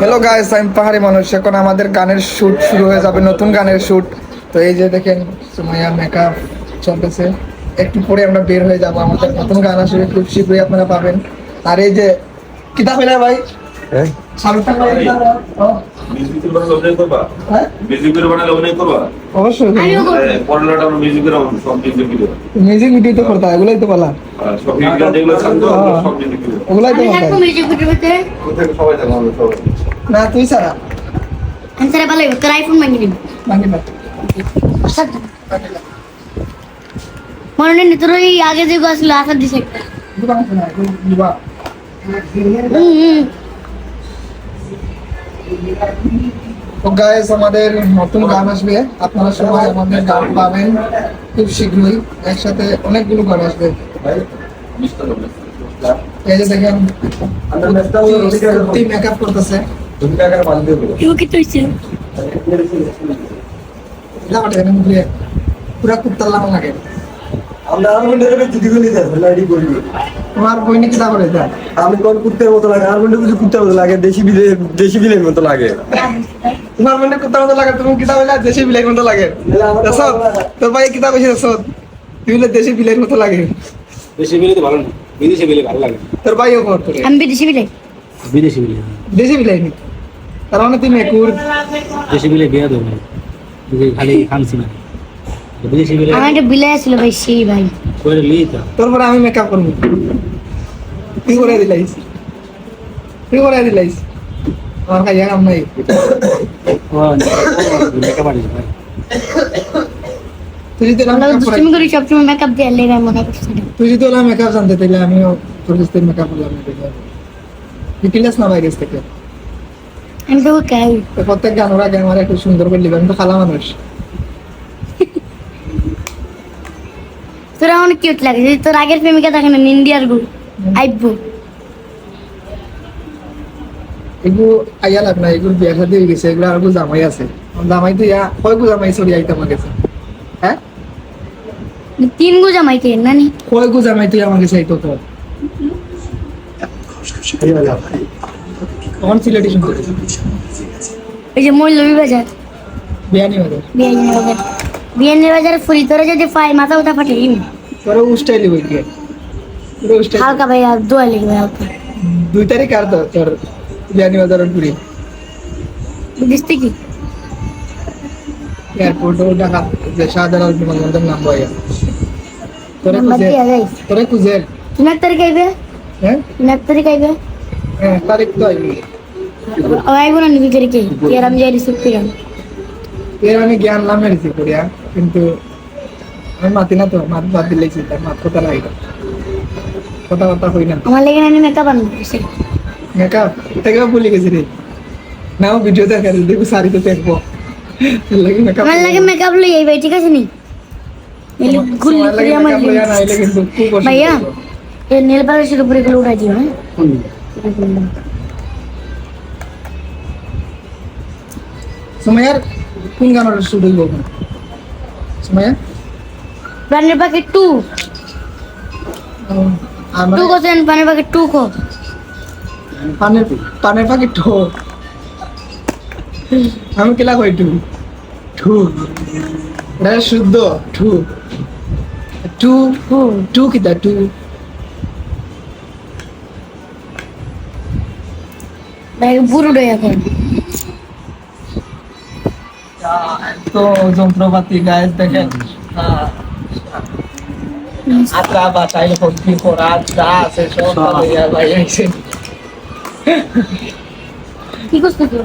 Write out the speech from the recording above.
Hello guys আমি পাহাড়ি মানুষ এখন আমাদের গানের শুট শুরু হয়ে যাবে নতুন গানের শুট তো এই যে দেখেন সুমাইয়া মেকআপ চলতেছে। একটু পরে আমরা বের হয়ে যাব আমাদের নতুন গান আসবে খুব শীঘ্রই আপনারা পাবেন। আর এই যে কিতাব হইলে ভাই? হ্যাঁ? করবা? অবশ্যই। আমরা মিউজিক ভিডিও তো করতে হয় এগুলোই তো বলা। সব মিউজিক ভিডিও ওগুলাই তো আমি করতে থাকব হয় মিউজিক ভিডিওতে কোথায় সবাই সবাই না তুই ছাড়া। আনসারে ভালো তোর আইফোন মাগি নিবি না। মনে নেই তোর ওই আগে যে আসছিল আসার দিছে একটা। তো গাইস আমাদের নতুন গান আসবে। আপনারা সবাই আমাদের গান পাবেন খুব শীঘ্রই। একসাথে অনেকগুলো গান আসবে। এই যে দেখেন মেকআপ করতেছে। এও কি তুইছে পুরা কুত্তার লাগে। আমরা আলমন্ডের দিদি গুলি দেয় লাইডি করি তোমার বই নাকি তা করে দেয় আমি কোন কুত্তের মতো লাগে আলমন্ডে কিছু কুত্তের মতো লাগে দেশি বিলে দেশি বিলের মতো লাগে। তোমার মনে কুত্তার মতো লাগে তুমি কিতাব হইলে দেশি বিলের মতো লাগে। তোর ভাই কিতাব এসে দেখছত তুই হলে দেশি বিলের মতো লাগে। দেশি বিলে তো ভালো না বিদেশি বিলে ভালো লাগে তোর তোরে আমি বিদেশি বিলে বিদেশি বিলে দেশি বিলাই নি তার মানে তুই মেকুর দেশি বিলে বিয়া দেবো খালি খানছি না বিদেশি বিলে আমার একটা বিলে আসছিল ভাই সেই ভাই করে লিয়ে তো তোর আমি মেকআপ করব তুই করে দিলাইস তুই করে দিলাইস আমার খাইয়া কাম নাই ও মেকআপ আর্টিস্ট ভাই তুই যদি মেকআপ দুষ্টুমি করি সবসময় মেকআপ দিয়ে লেগে মনে করছি তুই যদি ওরা মেকআপ জানতে তাহলে আমিও তোর কাছ থেকে মেকআপ করলাম বিকিলাস না বাইরে থেকে। আমি তো কাই প্রত্যেক গান ওরা গান একটু সুন্দর করে লিখবে আমি তো খালা মানুষ। তোরা অনেক কিউট লাগে যদি তোর আগের প্রেমিকা থাকে না ইন্ডিয়ার গু আইবু এগুলো আইয়া লাগ না এগুলো বিয়া শাদি হয়ে গেছে এগুলো আর জামাই আছে। জামাই তো ইয়া কয় গু জামাই? সরি আইতে আমার গেছে হ্যাঁ? তিন গু জামাইতে নানি? কয় গু জামাই তুই গেছে আইতো তোর তখন সিলেটি শুনতে ওই যে মৌলভী বাজার বিয়ানি বাজার বিয়ানি বাজার বিয়ানি বাজার ফুরি তোরা যদি পাই মাথা উঠা ফাটে ইম তোর উস্টাইলি বই উস্টাইলি হালকা ভাই আর দোয়া লিখবে হালকা দুই তারিখ আর তো তোর বিয়ানি বাজারের ঘুরি। বুঝিস কি? এয়ারপোর্ট ঢাকা শাহজালাল বিমানবন্দর নাম বয়া তোরে যাই তোরে তিন এক তারিখ আইবে? হ্যাঁ? এক তারিখ আইবে? হ্যাঁ তারিখ তো আইবি। ও আইব না নিবি তারিখে? কি আমি যাই রিসিভ করিলাম এর আমি জ্ঞান লাম মেরেছি করিয়া কিন্তু আমি মাতি না তো মাত বাদ দিলেছি তার মাত কথা নাই কথা কথা হই না। আমার লেগে নানি মেকআপ আনব মেকআপ এটাকেও ভুলে গেছি রে। না ভিডিও দেখা দেখব শাড়িতে দেখব। আমার লাগে মেকআপ লই আইবে ঠিক আছে নি? গুল্লি করে আমার ভাইয়া এই নেল পালিশের উপরে উঠাই দিও হ্যাঁ কোন গানের শুট হইব সুমাইয়া প্রাণের পাখি টু টু কোসেন প্রাণের পাখি টু কো পানের পানের পাখি ঠো আমি কেলা কই টু টু এটা শুদ্ধ। টু। টু টু কিতা টু। বুড়ো ডে এখন। তো যন্ত্রপাতি গায়ে দেখেন। আত্রা বাতাই ভর্তি করা? যা আছে সব ভাই আইছে কি করছিস তুই